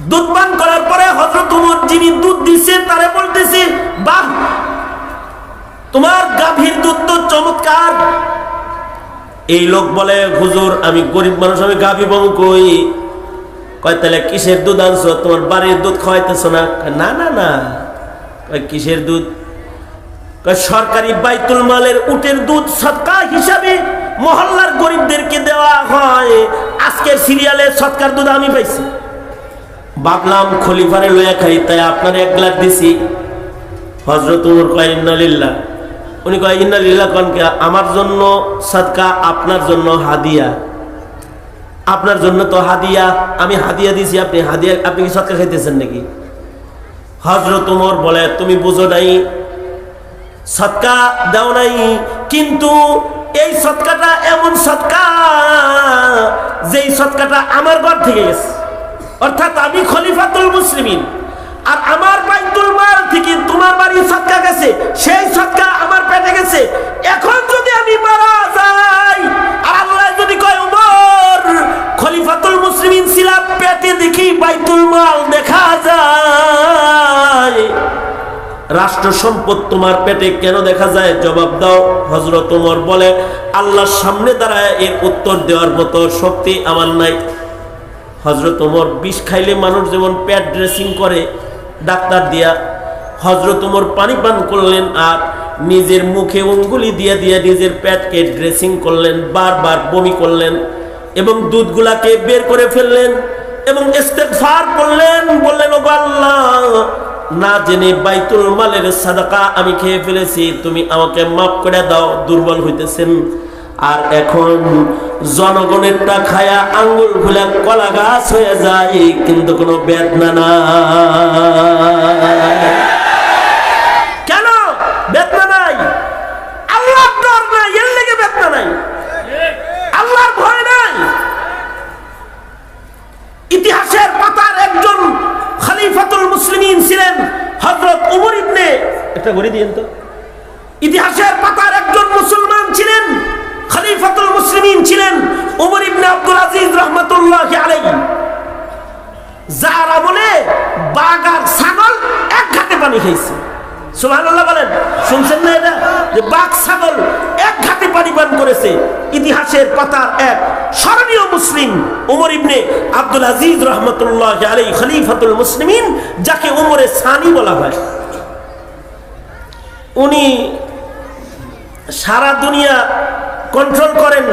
দুধ পান করার পরে হজরত উমর যিনি দুধ দিচ্ছে তারে বলতেছে, বাহ, তোমার গাভীর দুধ তো চমৎকার। এই লোক বলে, হুজুর, আমি গরিব মানুষ, আমি গাভী বাবু কই? কয়, তাহলে কিসের দুধ আনছো? তোমার বাড়ির দুধ খাওয়াইতেছো না? না না না। কয়, কিসের দুধ? সরকারি বাইতুল মালের উটের দুধ সৎকার হিসাবে মহল্লার গরিবদেরকে দেওয়া হয়। আজকের সিরিয়ালে সৎকার দুধ আমি পাইছি। ভাবলাম খলিফারে লইয়া খাই, তাই আপনার এক গ্লাস দিছি। হজরত উমর কয়, ইন্নালিল্লাহ। উনি কয়, ইন্নালিল্লাহ কনকে আমার জন্য সদকা, আপনার জন্য হাদিয়া। আপনার জন্য তো হাদিয়া, আমি হাদিয়া দিছি, আপনি হাদিয়া, আপনি কি সৎকা খাইতেছেন নাকি? হজরত উমর বলে, তুমি বুঝো নাই সৎকা দাও নাই, কিন্তু এই সৎকাটা এমন সৎকা যেই সৎকাটা আমার ঘর থেকে গেছে। অর্থাৎ আমি খলিফাতুল মুসলিমিন। আর আমার বাইতুল মাল থেকে তোমার বাড়ি সৎকা গেছে, সেই সৎকা আমার পেটে গেছে। এখন যদি আমি মারা যাই, আর আল্লাহ যদি কয় উমর খলিফাতুল মুসলিমিন ছিলাম পেটে দেখি বাইতুল মাল দেখা যায়। রাষ্ট্র সম্পদ তোমার পেটে কেন দেখা যায়? জবাব দাও। হজরত উমর বলে, আল্লাহর সামনে দাঁড়ায় এর উত্তর দেওয়ার মতো শক্তি আমার নাই। হজরত ওমর বিষ খাইলে মানুষ যেমন পেট ড্রেসিং করে, ডাক্তার দিয়া হজরত ওমর পানি পান করলেন আর নিজের মুখে অঙ্গুলি দিয়ে দিয়ে নিজের পেটকে ড্রেসিং করলেন, বারবার বমি করলেন এবং দুধগুলাকে বের করে ফেললেন এবং ইস্তেগফার করলেন, বললেন ও আল্লাহ, না জেনে বাইতুল মালের সাদাকা আমি খেয়ে ফেলেছি, তুমি আমাকে মাফ করে দাও, দুর্বল হইতেছেন। আর এখন জনগণেরটা খায়া আঙ্গুল ফুলা কলা গাছ হয়ে যায়, কিন্তু কোনো বেদনা না কেন? বেদনা নাই? আল্লাহর ডর নাই লেগে নাই। ভয় নাই। ইতিহাসের ছিলেন হযরত উমর ইবনে একটা ঘড়ি দিয়েন তো। ছিলেন উমর ইবনে আব্দুল আজিজ রহমাতুল্লাহ আলাইহি, যার আমলে বাঘ আর ছাগল এক ঘাটে পানি খাইছে। সুবহানাল্লাহ বলেন, শুনছেন না এটা? যে বাঘ, ছাগল এক ঘাটে পানি পান করেছে। ইতিহাসের পাতার এক স্মরণীয় মুসলিম উমর ইবনে আব্দুল আজিজ আলাই খলিফাতুল মুসলিমিন, যাকে উমরে সানি বলা হয়। উনি সারা দুনিয়া কন্ট্রোল করেন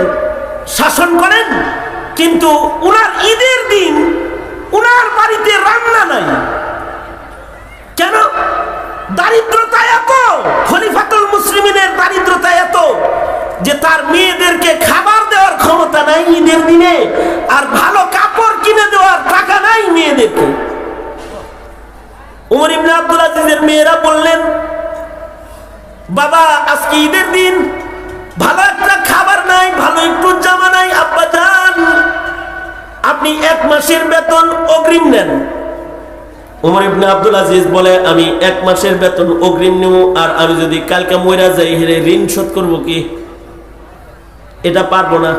শাসন করেন, কিন্তু উনার ঈদের দিন উনার বাড়িতে রান্না নাই। কেন? দারিদ্রতা এত, খলিফাতুল মুসলিমিনের দারিদ্রতা এত যে তার মেয়েদেরকে খাবার দেওয়ার ক্ষমতা নাই ঈদের দিনে, আর ভালো কাপড় কিনে দেওয়ার টাকা নাই মেয়েদেরকে। উমর ইবনে আব্দুল আজিজের মেয়েরা বললেন, বাবা, আজকে ঈদের দিন ভালো একটা খাবার নাই, ভালো একটু জামা নাই, আব্বা যান আপনি এক মাসের বেতন অগ্রিম নেন। আমি এক মাসের বেতন অগ্রিম আর আমি যদি কালকে ঋণ শোধ কি? এটা পারব না।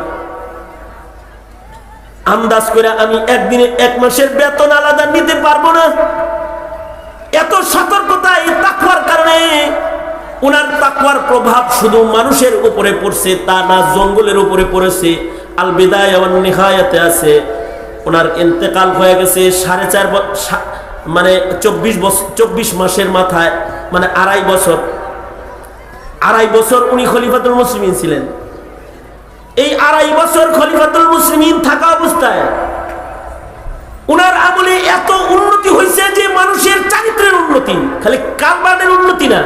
আন্দাজ করে আমি একদিনে এক মাসের বেতন আলাদা নিতে পারব না। এত সতর্কতা কারণে ওনার তাকওয়ার প্রভাব শুধু মানুষের উপরে পড়ছে, তা না জঙ্গলের উপরে পড়েছে। আল বিদায় নিহায়াতে আছে। ওনার ইন্তেকাল হয়ে গেছে সাড়ে চার মানে চব্বিশ বছর চব্বিশ মাসের মাথায় মানে আড়াই বছর। আড়াই বছর উনি খলিফাতুল মুসলিমিন ছিলেন। এই আড়াই বছর খলিফাতুল মুসলিমিন থাকা অবস্থায় উনার আমলে এত উন্নতি হয়েছে যে মানুষের চারিত্রের উন্নতি, খালি কারবারের উন্নতি না।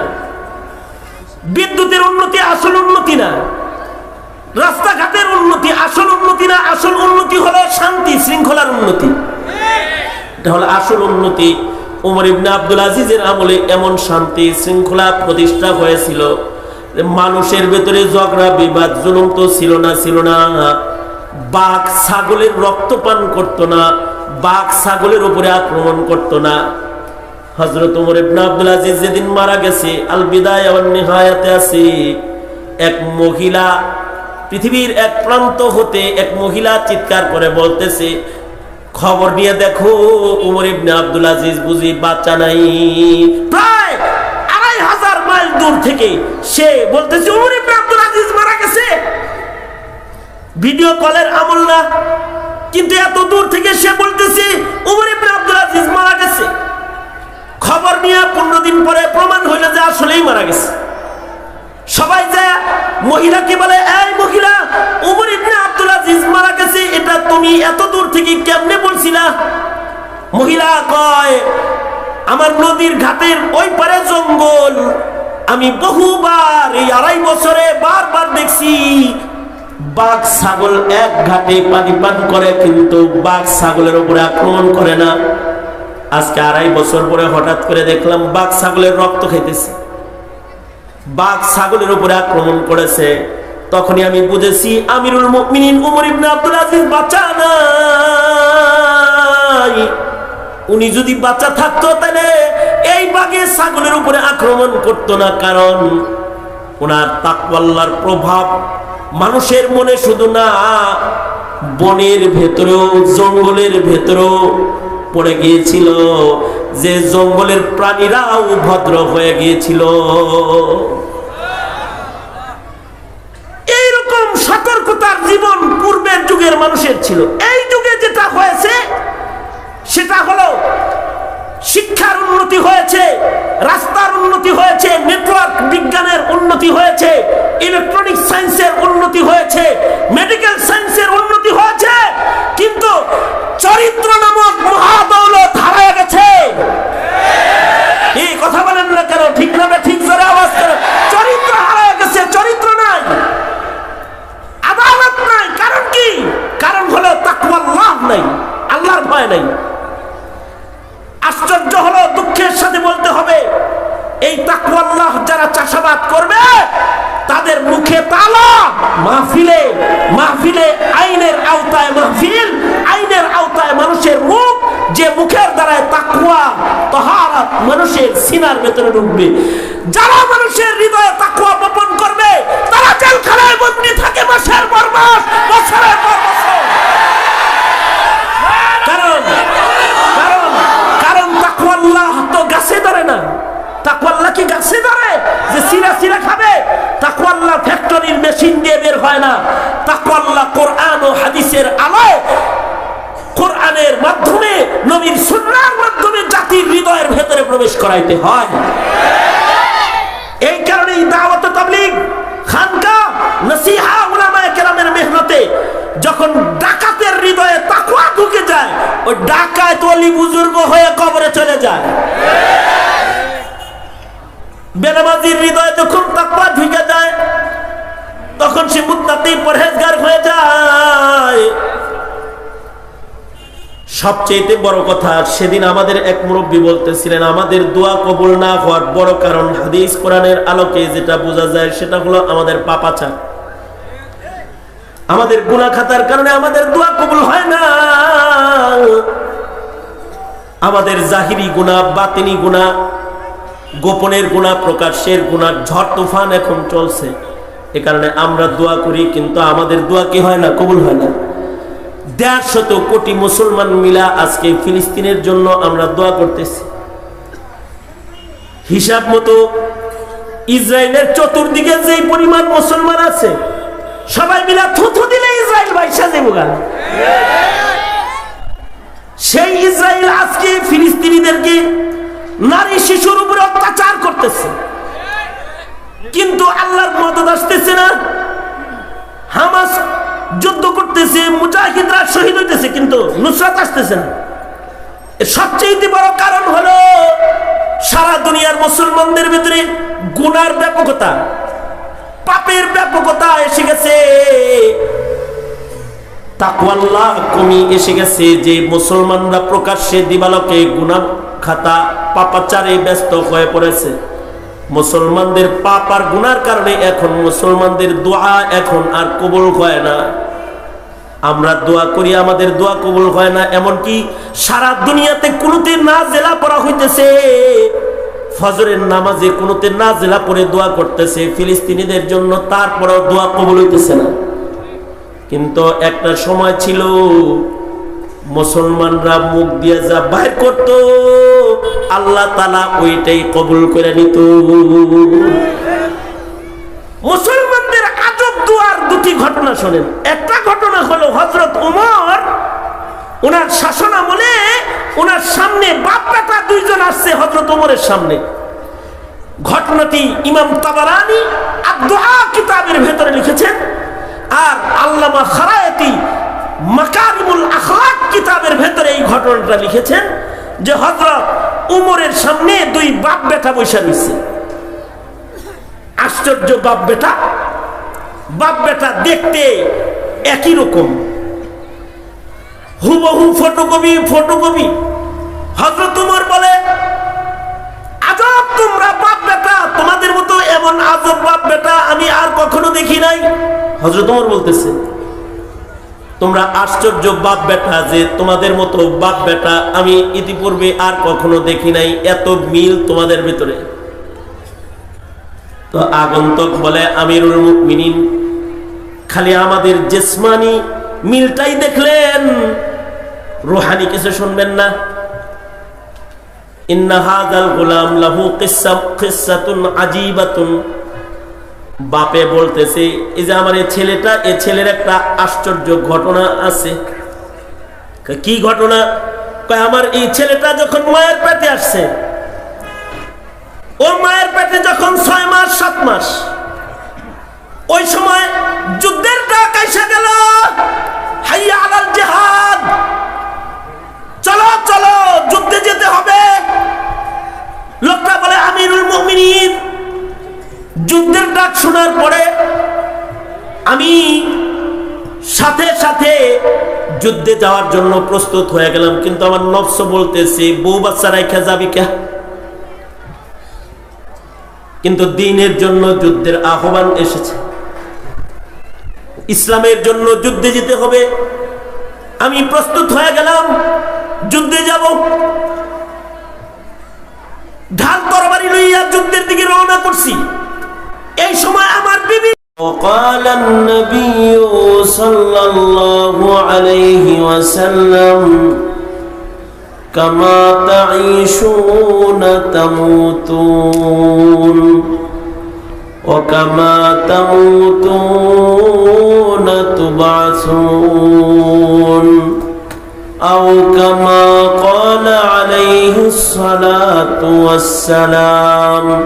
বিদ্যুতের উন্নতি আসল উন্নতি না। রাস্তাঘাটের উন্নতি আসল উন্নতি না, আসল উন্নতি হলো শান্তি, শৃঙ্খলার উন্নতি। এটা আসল উন্নতি। উমর ইবনে আব্দুল আজিজের আমলে এমন শান্তি শৃঙ্খলা প্রতিষ্ঠা হয়েছিল মানুষের ভেতরে ঝগড়া, বিবাদ, জুলুম তো ছিল না ছিল না। বাঘ, ছাগলের রক্ত পান করতো না, বাঘ, ছাগলের উপরে আক্রমণ করতো না। হজরত উমর ইবনে আব্দুল আজিজ যেদিন মারা গেছে আল বিদায় আওয়ান নিহায়াতে আছে এক মহিলা, পৃথিবীর এক প্রান্ত হতে এক মহিলা চিৎকার করে বলতেছে, খবর নিয়ে দেখো, উমর ইবনে আব্দুল আজিজ বুঝি বাচ্চা নাই। প্রায় আড়াই হাজার মাইল দূর থেকে সে বলতেছে, উমর ইবনে আব্দুল আজিজ মারা গেছে। ভিডিও কলের আমল না, কিন্তু এত দূর থেকে সে বলতেছে, উমর ইবনে আব্দুল আজিজ মারা গেছে। খবর নিয়ে পনেরো দিন পরে প্রমাণ হইল যে আসলেই মারা গেছে। সবাই যায় মহিলাকে বলে, এই মহিলা, উমর ইবনে আব্দুল আজিজ মারা গেছে, এটা তুমি এত দূর থেকে কেমনে বলছিলা? মহিলা কয়, আমার নদীর ঘাটের ওই পারে জঙ্গল, আমি বহুবার এই আড়াই বছরে বারবার দেখছি, বাঘ ছাগল এক ঘাটে পানি পান করে, কিন্তু বাঘ ছাগলের উপরে আক্রমণ করে না। আজকে আড়াই বছর পরে হঠাৎ করে দেখলাম বাঘ ছাগলের রক্ত খেতেছে। বাঘ ছাগলের উপরে আক্রমণ করেছে। তখনই আমি বুঝেছি আমিরুল উনি যদি বাচ্চা থাকতো তাহলে এই বাঘে ছাগলের উপরে আক্রমণ করতো না, কারণ ওনার তাকওয়াল্লার প্রভাব মানুষের মনে শুধু না, বনের ভেতরেও, জঙ্গলের ভেতরেও পড়ে গিয়েছিল, যে জঙ্গলের প্রাণীরাও ভদ্র হয়ে গিয়েছিল। এইরকম সতর্কতার জীবন পূর্বের যুগের মানুষের ছিল। এই যুগে যেটা হয়েছে, সেটা হলো শিক্ষার উন্নতি হয়েছে, রাস্তার উন্নতি হয়েছে, নেটওয়ার্ক বিজ্ঞানের উন্নতি হয়েছে, ইলেকট্রনিক সায়েন্সের উন্নতি হয়েছে, মেডিকেল সায়েন্সের উন্নতি হয়েছে, কিন্তু চরিত্র নামক মহাদৌলত হারায় গেছে। এই কথা বলেন না কেন? ঠিক নামে ঠিক জোরে আওয়াজ করে। চরিত্র হারায় গেছে, চরিত্র নাই। আদালত নাই, কারণ কি? কারণ হলো তাকওয়াল্লাহ নাই, আল্লাহর ভয় নাই। আশ্চর্য হলো দুঃখের সাথে বলতে হবে, এই তাকওয়াল্লাহ যারা চাষাবাদ করবে, তাদের মুখে তালা, মাহফিলে মাহফিলে আইনের আওতায় মাহফিল আইনের আওতায় মানুষের মুখ যে মুখের দ্বারায় তাকুয়া তহারাত মানুষের সিনার ভেতরে ঢুকবে। যারা মানুষের হৃদয়ে তাকুয়া বপন করবে, তারা জেলখানায় বন্দী থাকে মাসের পর মাস, বছরের পর বছর। করাইতে হয়। এই কারণেই দাওয়াত তাবলীগ খানকা নসিহা উলামায়ে কেরামের মেহনতে যখন ডাকাতের হৃদয়ে তাকওয়া ঢুকে যায়, ওই ডাকাত ওলি বুজুর্গ হয়ে কবরে চলে যায়। বেনামাজির হৃদয়ে যখন তাকওয়া ঢুকে যায়, তখন সে মুত্তাকি পরহেজগার হয়ে যায়। সবচেয়ে বড় কথা, সেদিন আমাদের এক মুরব্বী বলতেছিলেন, আমাদের দোয়া কবুল না হওয়ার বড় কারণ হাদিস কোরআনের আলোকে যেটা বোঝা যায়, সেটা হলো আমাদের পাপাচার। আমাদের গুণা খাতার কারণে আমাদের দোয়া কবুল হয় না। আমাদের জাহিরি গুণা বাতিনি গুণা গোপনের গুণা প্রকাশের গুণা ঝড় তুফান এখন চলছে। এ কারণে আমরা দোয়া করি, কিন্তু আমাদের দোয়া কি হয় না, কবুল হয় না। দেড় শত কোটি মুসলমান মিলা আজকে ফিলিস্তিনের জন্য আমরা দোয়া করতেছি। হিসাব মতো ইসরায়েলের চতুর্দিকে যে পরিমাণ মুসলমান আছে, সবাই মিলা থুথু দিলে ইসরায়েল বাইসা যাব গা। সেই ইসরায়েল আজকে ফিলিস্তিনিদেরকে নারী শিশুর উপরে অত্যাচার করতেছে। কিন্তু আল্লাহর মদত আসতেছে না। হামাস যুদ্ধ করতেছে, মুজাহিদরা শহীদ হইতেছে, কিন্তু নুসরাত আসতেছে না। সবচেয়ে বড় কারণ হলো সারা দুনিয়ার মুসলমানদের ভিতরে গুনার ব্যাপকতা। পাপের ব্যাপকতা এসে গেছে। তাকওয়াল্লাহ কমি এসে গেছে যে মুসলমানরা প্রকাশ্যে দিবালকে গুনা খাতা, পাপাচারে ব্যস্ত হয়ে পড়েছে। মুসলমানদের পাপ আর গুনার কারণে এখন মুসলমানদের দোয়া এখন আর কবল হয় না। আমরা দোয়া করি, আমাদের দোয়া কবল হয় না। এমনকি সারা দুনিয়াতে কোনোতে না জেলা পড়া হইতেছে। ফজরের নামাজে কোনোতে না জেলা পড়ে দোয়া করতেছে। ফিলিস্তিনিদের জন্য তারপরেও দোয়া কবল হইতেছে না। কিন্তু একটা সময় ছিল, মুসলমানরা মুখ দিয়ে যা বাইর করত আল্লাহ তালা ওইটাই কবুল করে নিত। মুসলমানদের আজব দুয়ার দুটি ঘটনা শোনেন। একটা ঘটনা হলো হজরত উমর ওনার শাসন আমলে ওনার সামনে বাপ বেটা দুইজন আসছে হজরত উমরের সামনে। ঘটনাটি ইমাম তাবারানি আদুআ কিতাবের ভেতরে লিখেছেন। আর আল্লামা খারায়াতি মাকারিমুল আখলাক কিতাবের ভেতরে এই ঘটনাটা লিখেছেন যে হযরত উমরের সামনে দুই বাপ বেটা বসে রয়েছে। আশ্চর্য বাপ বেটা। বাপ বেটা দেখতে একই রকম। হুবহু ফটোকপি ফটোকপি। হজরত উমর বলে, আজব তোমরা বাপ বেটা, তোমাদের মতো এমন আজব বাপ বেটা আমি আর কখনো দেখি নাই। হজরত ওমর বলতেছে তোমরা আশ্চর্য বাপ বেটা যে তোমাদের মতো বাপ বেটা আমি ইতিপূর্বে আর কখনো দেখি নাই এত মিল তোমাদের ভিতরে। তো আগন্তক বলে আমিরুল মুমিনিন, খালি আমাদের জেসমানি মিলটাই দেখলেন। রোহানি কিছু শুনবেন না? ইন্না হাদাল গোলাম লাহু কিসসা কিসসাতুন আজীবাতুন। বাপে বলতেছে, এই যে আমার এই ছেলেটা, এই ছেলের একটা আশ্চর্য ঘটনা আছে। কি ঘটনা? আমার এই ছেলেটা যখন মায়ের পেটে আসছে ওর মায়ের পেটে যখন ছয় মাস, সাত মাস, ওই সময় যুদ্ধের ডাক এসে গেল, হাইয়া জেহাদ, চলো চলো, যুদ্ধে যেতে হবে। লোকটা বলে, আমিরুল মুমিনিন যুদ্ধের ডাক শোনার পরে আমি সাথে সাথে যুদ্ধে যাওয়ার জন্য প্রস্তুত হয়ে গেলাম। কিন্তু আমার নফস বলতেছে, বউ বাচ্চা রেখে যাবি কে? কিন্তু দিনের জন্য যুদ্ধের আহ্বান এসেছে। ইসলামের জন্য যুদ্ধে যেতে হবে। আমি প্রস্তুত হয়ে গেলাম, যুদ্ধে যাব। ঢাল তরবারি লইয়া যুদ্ধের দিকে রওনা করছি। এই সময় আমার বিবি وقال النبي صلى الله عليه وسلم كما تعيشون تموتون وكما تموتون تبعثون أو كما قال عليه الصلاة والسلام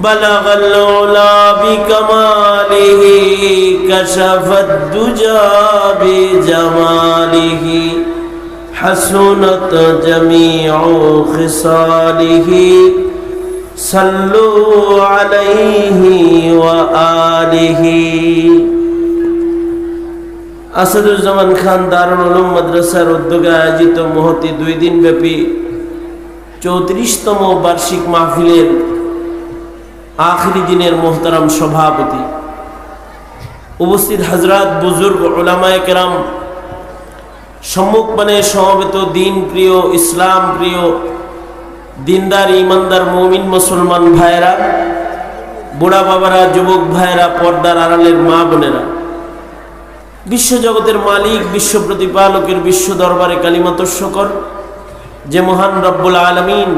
بلغ العلا بكماله كشف الدجى بجماله حسنت جميع خصاله صلوا عليه وآله আসাদুজ্জামান খান দারুল উলুম মাদ্রাসার উদ্যোগে আয়োজিত মহতি দুই দিন ব্যাপী চৌত্রিশতম বার্ষিক মাহফিলের আখরি দিনের মোহতারাম সভাপতি। উপস্থিত হাজরাত বুজুর্গ ওলামায় কেরাম, সম্মুখ মানে সমবেত দিন প্রিয়, ইসলাম প্রিয়, দিনদার, ইমানদার, মমিন, মুসলমান ভাইয়েরা, বুড়া বাবারা, যুবক ভাইয়েরা, পর্দার আড়ালের মা বোনেরা, বিশ্বজগতের মালিক, বিশ্ব প্রতিপালকের বিশ্ব দরবারে কালিমাত শকর, যে মহান রব্বুল আলমিন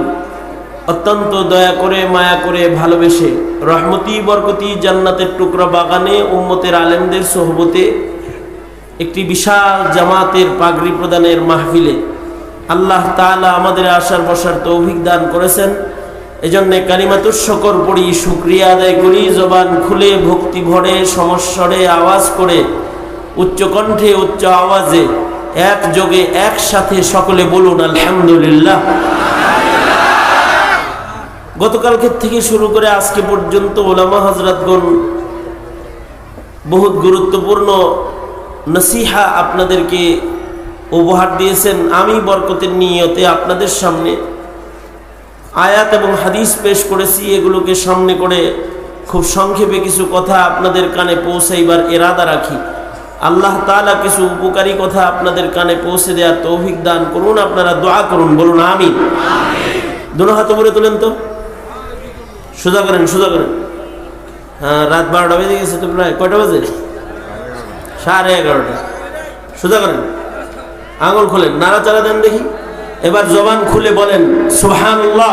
অত্যন্ত দয়া করে, মায়া করে ভালোবেসে, রহমতি, বরকতি জান্নাতের টুকরা বাগানে উম্মতের আলেমদের সোহবতে একটি বিশাল জামাতের পাগড়ি প্রদানের মাহফিলে আল্লাহ তালা আমাদের আসার বসার তৌভিক দান করেছেন। এই জন্যে কালিমাতুর শকর পড়ি, শুক্রিয়া আদায় করি, জবান খুলে, ভক্তি ভরে, সমস্বরে আওয়াজ করে উচ্চ কণ্ঠে উচ্চ আওয়াজে এক যোগে একসাথে সকলে বলুন, আলহামদুলিল্লাহ। গতকালকের থেকে শুরু করে আজকে পর্যন্ত ওলামা হজরতগণ বহুত গুরুত্বপূর্ণ নসিহা আপনাদেরকে উপহার দিয়েছেন। আমি বরকতের নিয়তে আপনাদের সামনে আয়াত এবং হাদিস পেশ করেছি। এগুলোকে সামনে করে খুব সংক্ষেপে কিছু কথা আপনাদের কানে পৌঁছাইবার এরাদা রাখি। আল্লাহ তাআলা কিছু উপকারী কথা আপনাদের কানে পৌঁছে দেওয়ার তৌফিক দান করুন। আপনারা দোয়া করুন, বলুন আমি দুনো হাত উপরে তোলেন তো। সোজা করেন সোজা করেন। হ্যাঁ রাত বারোটা বেজে গেছে তো প্রায়। কয়টা বাজে? সাড়ে এগারোটা। সোজা করেন। আঙুল খোলেন। নাড়াচাড়া দেন দেখি। এবার জবান খুলে বলেন, সুবহানাল্লাহ।